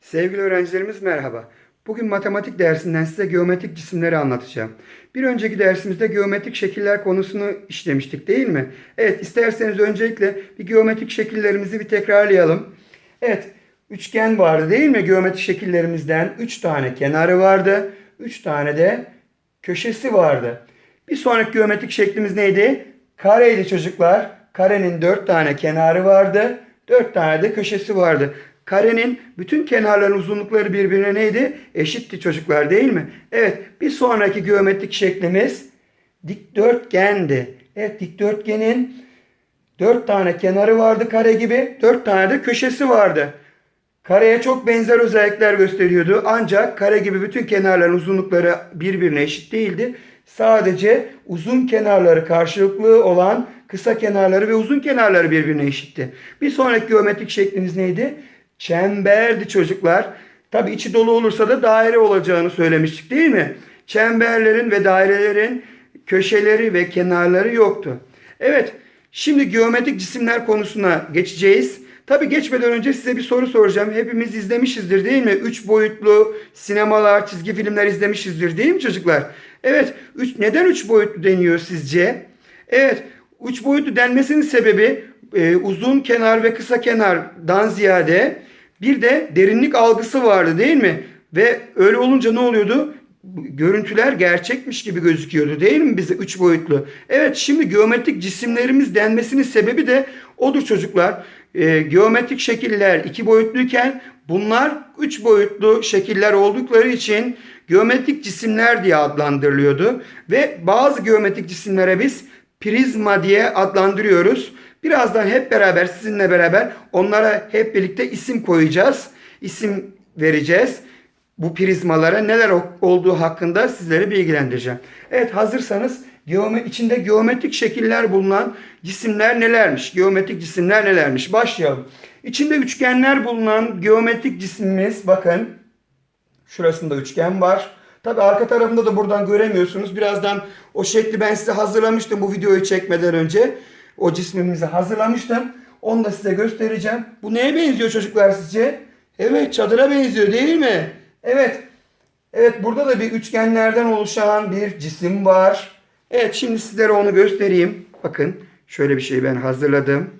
Sevgili öğrencilerimiz merhaba. Bugün matematik dersinden size geometrik cisimleri anlatacağım. Bir önceki dersimizde geometrik şekiller konusunu işlemiştik değil mi? Evet isterseniz öncelikle bir geometrik şekillerimizi bir tekrarlayalım. Evet üçgen vardı değil mi? Geometrik şekillerimizden 3 tane kenarı vardı. 3 tane de köşesi vardı. Bir sonraki geometrik şeklimiz neydi? Kareydi çocuklar. Karenin 4 tane kenarı vardı. 4 tane de köşesi vardı. Karenin bütün kenarların uzunlukları birbirine neydi? Eşitti çocuklar değil mi? Evet bir sonraki geometrik şeklimiz dikdörtgendi. Evet dikdörtgenin 4 tane kenarı vardı kare gibi. 4 tane de köşesi vardı. Kareye çok benzer özellikler gösteriyordu. Ancak kare gibi bütün kenarların uzunlukları birbirine eşit değildi. Sadece uzun kenarları karşılıklı olan kısa kenarları ve uzun kenarları birbirine eşitti. Bir sonraki geometrik şeklimiz neydi? Çemberdi çocuklar. Tabi içi dolu olursa da daire olacağını söylemiştik değil mi? Çemberlerin ve dairelerin köşeleri ve kenarları yoktu. Evet, şimdi geometrik cisimler konusuna geçeceğiz. Tabi geçmeden önce size bir soru soracağım. Hepimiz izlemişizdir değil mi? Üç boyutlu sinemalar, çizgi filmler izlemişizdir değil mi çocuklar? Evet, üç, neden üç boyutlu deniyor sizce? Evet, üç boyutlu denmesinin sebebi e, uzun kenar ve kısa kenardan ziyade bir de derinlik algısı vardı değil mi? Ve öyle olunca ne oluyordu? Görüntüler gerçekmiş gibi gözüküyordu değil mi bize üç boyutlu? Evet şimdi geometrik cisimlerimiz denmesinin sebebi de odur çocuklar. E, geometrik şekiller iki boyutluyken bunlar üç boyutlu şekiller oldukları için geometrik cisimler diye adlandırılıyordu. Ve bazı geometrik cisimlere biz prizma diye adlandırıyoruz. Birazdan hep beraber sizinle beraber onlara hep birlikte isim koyacağız. İsim vereceğiz. Bu prizmalara neler olduğu hakkında sizleri bilgilendireceğim. Evet hazırsanız geome içinde geometrik şekiller bulunan cisimler nelermiş? Geometrik cisimler nelermiş? Başlayalım. İçinde üçgenler bulunan geometrik cisimimiz bakın. Şurasında üçgen var. Tabi arka tarafında da buradan göremiyorsunuz. Birazdan o şekli ben size hazırlamıştım bu videoyu çekmeden önce. O cismimizi hazırlamıştım. Onu da size göstereceğim. Bu neye benziyor çocuklar sizce? Evet çadıra benziyor değil mi? Evet. Evet burada da bir üçgenlerden oluşan bir cisim var. Evet şimdi sizlere onu göstereyim. Bakın şöyle bir şey ben hazırladım.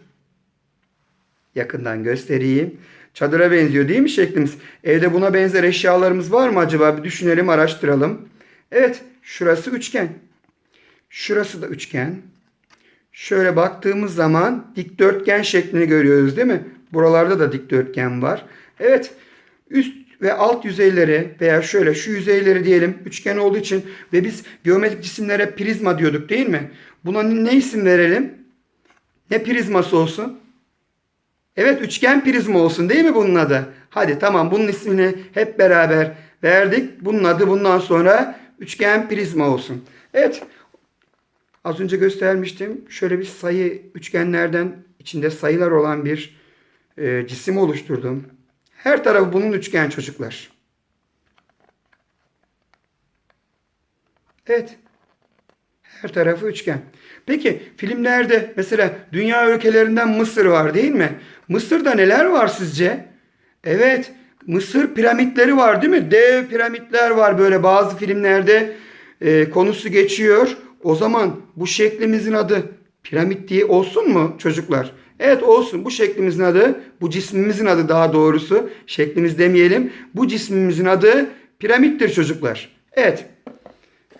Yakından göstereyim. Çadıra benziyor değil mi şeklimiz? Evde buna benzer eşyalarımız var mı acaba? Bir düşünelim, araştıralım. Evet, şurası üçgen. Şurası da üçgen. Şöyle baktığımız zaman dikdörtgen şeklini görüyoruz değil mi? Buralarda da dikdörtgen var. Evet, üst ve alt yüzeyleri veya şöyle şu yüzeyleri diyelim üçgen olduğu için ve biz geometrik cisimlere prizma diyorduk değil mi? Buna ne isim verelim? Ne prizması olsun? Evet üçgen prizma olsun değil mi bunun adı? Hadi tamam bunun ismini hep beraber verdik. Bunun adı bundan sonra üçgen prizma olsun. Evet az önce göstermiştim. Şöyle bir sayı üçgenlerden içinde sayılar olan bir e, cisim oluşturdum. Her tarafı bunun üçgen çocuklar. Evet. Her tarafı üçgen. Peki filmlerde mesela dünya ülkelerinden Mısır var değil mi? Mısır'da neler var sizce? Evet Mısır piramitleri var değil mi? Dev piramitler var böyle bazı filmlerde e, konusu geçiyor. O zaman bu şeklimizin adı piramit diye olsun mu çocuklar? Evet olsun bu şeklimizin adı bu cismimizin adı daha doğrusu şeklimiz demeyelim. Bu cismimizin adı piramittir çocuklar. Evet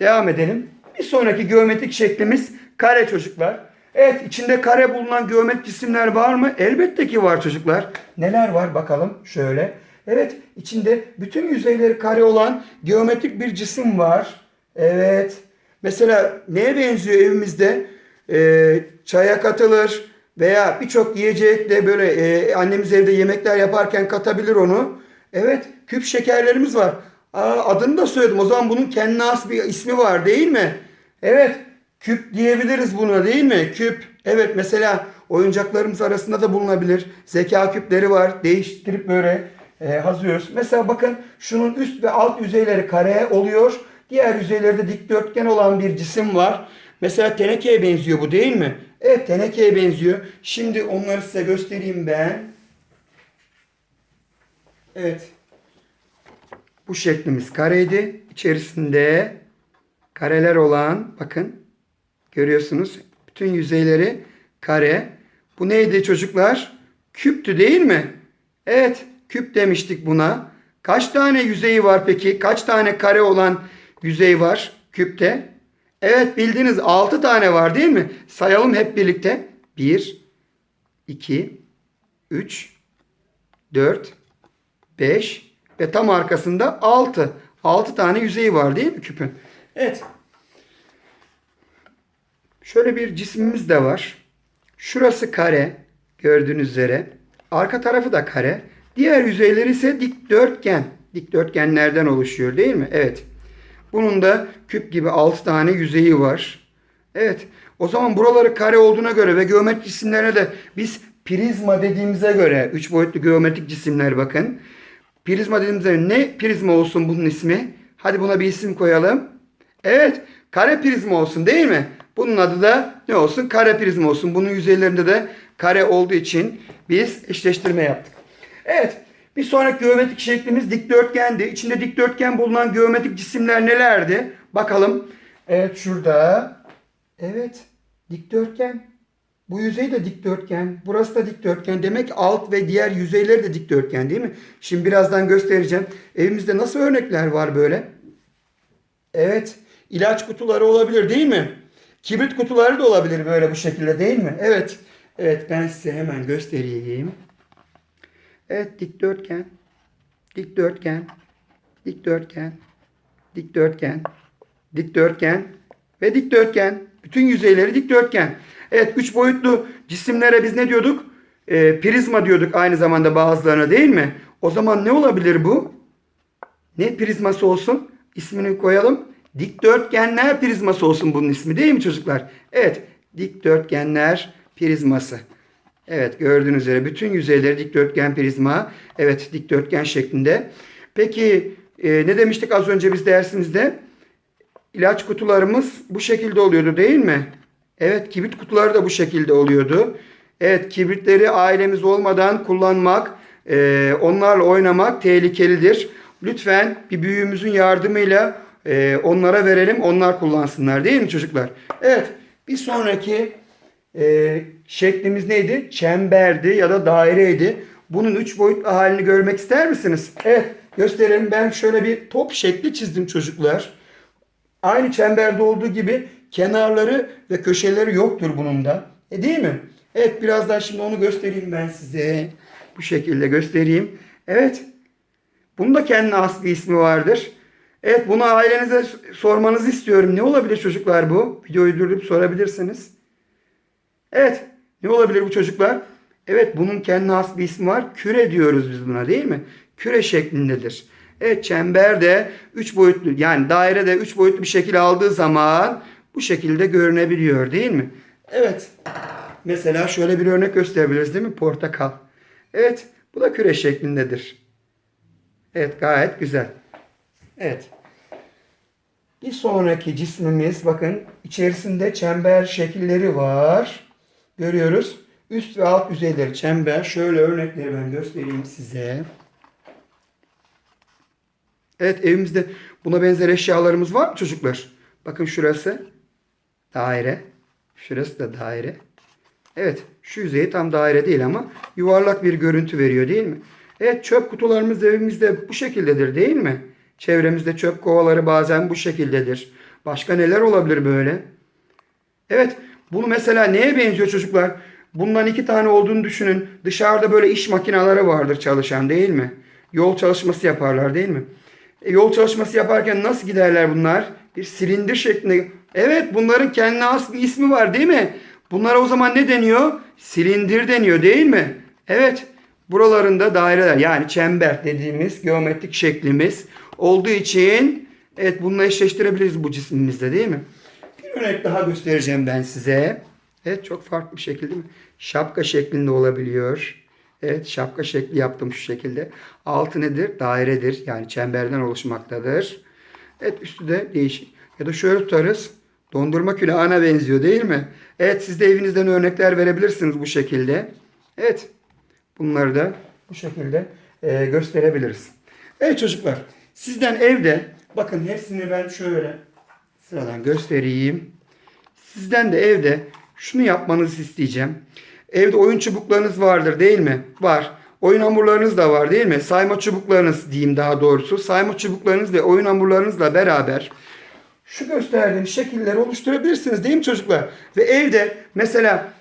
devam edelim. Bir sonraki geometrik şeklimiz kare çocuklar. Evet içinde kare bulunan geometrik cisimler var mı? Elbette ki var çocuklar. Neler var bakalım şöyle. Evet içinde bütün yüzeyleri kare olan geometrik bir cisim var. Evet. Mesela neye benziyor evimizde? Ee, çaya katılır veya birçok yiyecek de böyle e, annemiz evde yemekler yaparken katabilir onu. Evet küp şekerlerimiz var. Aa, adını da söyledim. O zaman bunun kendine has bir ismi var değil mi? Evet. Küp diyebiliriz buna değil mi? Küp. Evet mesela oyuncaklarımız arasında da bulunabilir. Zeka küpleri var. Değiştirip böyle e, hazırlıyoruz. Mesela bakın şunun üst ve alt yüzeyleri kare oluyor. Diğer yüzeyleri dikdörtgen olan bir cisim var. Mesela tenekeye benziyor bu değil mi? Evet tenekeye benziyor. Şimdi onları size göstereyim ben. Evet Bu şeklimiz kareydi. İçerisinde kareler olan bakın görüyorsunuz bütün yüzeyleri kare. Bu neydi çocuklar? Küptü değil mi? Evet küp demiştik buna. Kaç tane yüzeyi var peki? Kaç tane kare olan yüzey var küpte? Evet bildiniz 6 tane var değil mi? Sayalım hep birlikte. 1, 2, 3, 4, 5 ve tam arkasında 6. 6 tane yüzeyi var değil mi küpün? Evet. Şöyle bir cismimiz de var. Şurası kare gördüğünüz üzere. Arka tarafı da kare. Diğer yüzeyleri ise dikdörtgen. Dikdörtgenlerden oluşuyor değil mi? Evet. Bunun da küp gibi 6 tane yüzeyi var. Evet. O zaman buraları kare olduğuna göre ve geometrik cisimlerine de biz prizma dediğimize göre 3 boyutlu geometrik cisimler bakın. Prizma dediğimize göre ne prizma olsun bunun ismi? Hadi buna bir isim koyalım. Evet. Kare prizma olsun değil mi? Bunun adı da ne olsun? Kare prizma olsun. Bunun yüzeylerinde de kare olduğu için biz eşleştirme yaptık. Evet. Bir sonraki geometrik şeklimiz dikdörtgendi. İçinde dikdörtgen bulunan geometrik cisimler nelerdi? Bakalım. Evet şurada. Evet. Dikdörtgen. Bu yüzey de dikdörtgen. Burası da dikdörtgen. Demek alt ve diğer yüzeyleri de dikdörtgen değil mi? Şimdi birazdan göstereceğim. Evimizde nasıl örnekler var böyle? Evet. ilaç kutuları olabilir değil mi? Kibrit kutuları da olabilir böyle bu şekilde değil mi? Evet. Evet ben size hemen göstereyim. Evet dikdörtgen. Dikdörtgen. Dikdörtgen. Dikdörtgen. Dikdörtgen. Ve dikdörtgen. Bütün yüzeyleri dikdörtgen. Evet üç boyutlu cisimlere biz ne diyorduk? Ee, prizma diyorduk aynı zamanda bazılarına değil mi? O zaman ne olabilir bu? Ne prizması olsun? İsmini koyalım. Dikdörtgenler prizması olsun bunun ismi değil mi çocuklar? Evet. Dikdörtgenler prizması. Evet gördüğünüz üzere bütün yüzeyleri dikdörtgen prizma. Evet dikdörtgen şeklinde. Peki e, ne demiştik az önce biz dersimizde? İlaç kutularımız bu şekilde oluyordu değil mi? Evet kibrit kutuları da bu şekilde oluyordu. Evet kibritleri ailemiz olmadan kullanmak, e, onlarla oynamak tehlikelidir. Lütfen bir büyüğümüzün yardımıyla e, onlara verelim, onlar kullansınlar değil mi çocuklar? Evet bir sonraki e, şeklimiz neydi? Çemberdi ya da daireydi. Bunun üç boyutlu halini görmek ister misiniz? Evet gösterelim. Ben şöyle bir top şekli çizdim çocuklar. Aynı çemberde olduğu gibi kenarları ve köşeleri yoktur bunun da. E değil mi? Evet birazdan şimdi onu göstereyim ben size. Bu şekilde göstereyim. Evet. Bunun da kendine has ismi vardır. Evet bunu ailenize sormanızı istiyorum. Ne olabilir çocuklar bu? Videoyu durdurup sorabilirsiniz. Evet. Ne olabilir bu çocuklar? Evet bunun kendine has bir ismi var. Küre diyoruz biz buna değil mi? Küre şeklindedir. Evet çember de 3 boyutlu yani daire de 3 boyutlu bir şekil aldığı zaman bu şekilde görünebiliyor değil mi? Evet. Mesela şöyle bir örnek gösterebiliriz değil mi? Portakal. Evet bu da küre şeklindedir. Evet gayet güzel. Evet. Bir sonraki cismimiz bakın içerisinde çember şekilleri var. Görüyoruz. Üst ve alt yüzeyleri çember. Şöyle örnekleri ben göstereyim size. Evet evimizde buna benzer eşyalarımız var mı çocuklar? Bakın şurası daire. Şurası da daire. Evet şu yüzeyi tam daire değil ama yuvarlak bir görüntü veriyor değil mi? Evet çöp kutularımız evimizde bu şekildedir değil mi? Çevremizde çöp kovaları bazen bu şekildedir. Başka neler olabilir böyle? Evet bunu mesela neye benziyor çocuklar? Bundan iki tane olduğunu düşünün. Dışarıda böyle iş makineleri vardır çalışan değil mi? Yol çalışması yaparlar değil mi? E, yol çalışması yaparken nasıl giderler bunlar? Bir silindir şeklinde. Evet bunların kendine has bir ismi var değil mi? Bunlara o zaman ne deniyor? Silindir deniyor değil mi? Evet. Buralarında daireler yani çember dediğimiz geometrik şeklimiz olduğu için evet bununla eşleştirebiliriz bu cismimizde değil mi? Bir örnek daha göstereceğim ben size. Evet çok farklı bir şekilde? Şapka şeklinde olabiliyor. Evet şapka şekli yaptım şu şekilde. Altı nedir? Dairedir. Yani çemberden oluşmaktadır. Evet üstü de değişik. Ya da şöyle tutarız. Dondurma külahına benziyor değil mi? Evet siz de evinizden örnekler verebilirsiniz bu şekilde. Evet bunları da bu şekilde e, gösterebiliriz. Evet çocuklar Sizden evde bakın hepsini ben şöyle sıradan göstereyim. Sizden de evde şunu yapmanızı isteyeceğim. Evde oyun çubuklarınız vardır değil mi? Var. Oyun hamurlarınız da var değil mi? Sayma çubuklarınız diyeyim daha doğrusu. Sayma çubuklarınız ve oyun hamurlarınızla beraber şu gösterdiğim şekilleri oluşturabilirsiniz değil mi çocuklar? Ve evde mesela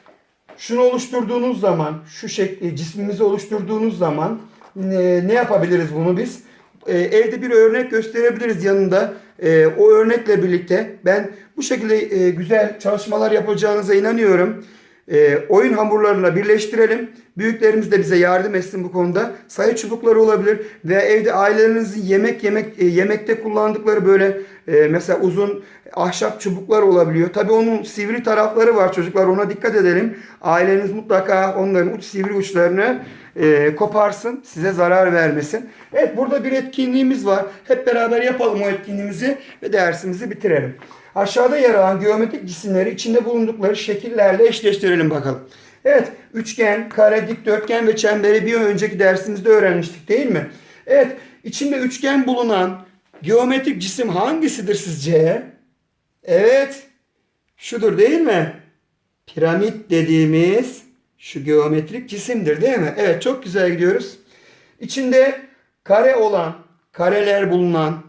şunu oluşturduğunuz zaman, şu şekli cismimizi oluşturduğunuz zaman ne, ne yapabiliriz bunu biz? Ee, evde bir örnek gösterebiliriz yanında. Ee, o örnekle birlikte ben bu şekilde e, güzel çalışmalar yapacağınıza inanıyorum. Ee, oyun hamurlarıyla birleştirelim. Büyüklerimiz de bize yardım etsin bu konuda. Sayı çubukları olabilir ve evde ailelerinizin yemek yemek e, yemekte kullandıkları böyle e, mesela uzun ahşap çubuklar olabiliyor. Tabii onun sivri tarafları var çocuklar ona dikkat edelim. Aileniz mutlaka onların uç sivri uçlarını e, koparsın size zarar vermesin. Evet burada bir etkinliğimiz var. Hep beraber yapalım o etkinliğimizi ve dersimizi bitirelim. Aşağıda yer alan geometrik cisimleri içinde bulundukları şekillerle eşleştirelim bakalım. Evet, üçgen, kare, dikdörtgen ve çemberi bir önceki dersimizde öğrenmiştik değil mi? Evet, içinde üçgen bulunan geometrik cisim hangisidir sizce? Evet, şudur değil mi? Piramit dediğimiz şu geometrik cisimdir değil mi? Evet, çok güzel gidiyoruz. İçinde kare olan, kareler bulunan,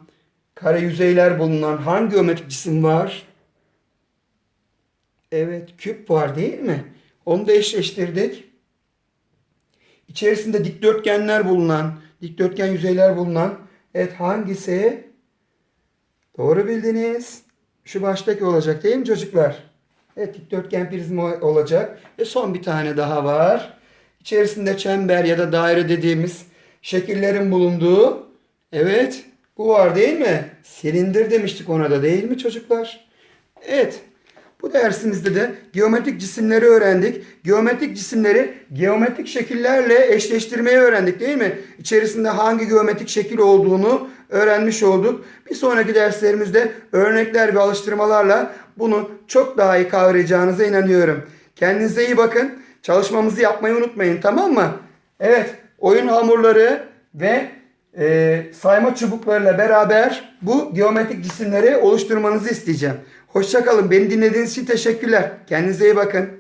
kare yüzeyler bulunan hangi geometrik cisim var? Evet, küp var değil mi? Onu da eşleştirdik. İçerisinde dikdörtgenler bulunan, dikdörtgen yüzeyler bulunan, evet hangisi? Doğru bildiniz. Şu baştaki olacak değil mi çocuklar? Evet, dikdörtgen prizma olacak. Ve son bir tane daha var. İçerisinde çember ya da daire dediğimiz şekillerin bulunduğu, evet, bu var değil mi? Silindir demiştik ona da değil mi çocuklar? Evet. Bu dersimizde de geometrik cisimleri öğrendik. Geometrik cisimleri geometrik şekillerle eşleştirmeyi öğrendik değil mi? İçerisinde hangi geometrik şekil olduğunu öğrenmiş olduk. Bir sonraki derslerimizde örnekler ve alıştırmalarla bunu çok daha iyi kavrayacağınıza inanıyorum. Kendinize iyi bakın. Çalışmamızı yapmayı unutmayın tamam mı? Evet oyun hamurları ve e, sayma çubuklarıyla beraber bu geometrik cisimleri oluşturmanızı isteyeceğim. Hoşçakalın. Beni dinlediğiniz için teşekkürler. Kendinize iyi bakın.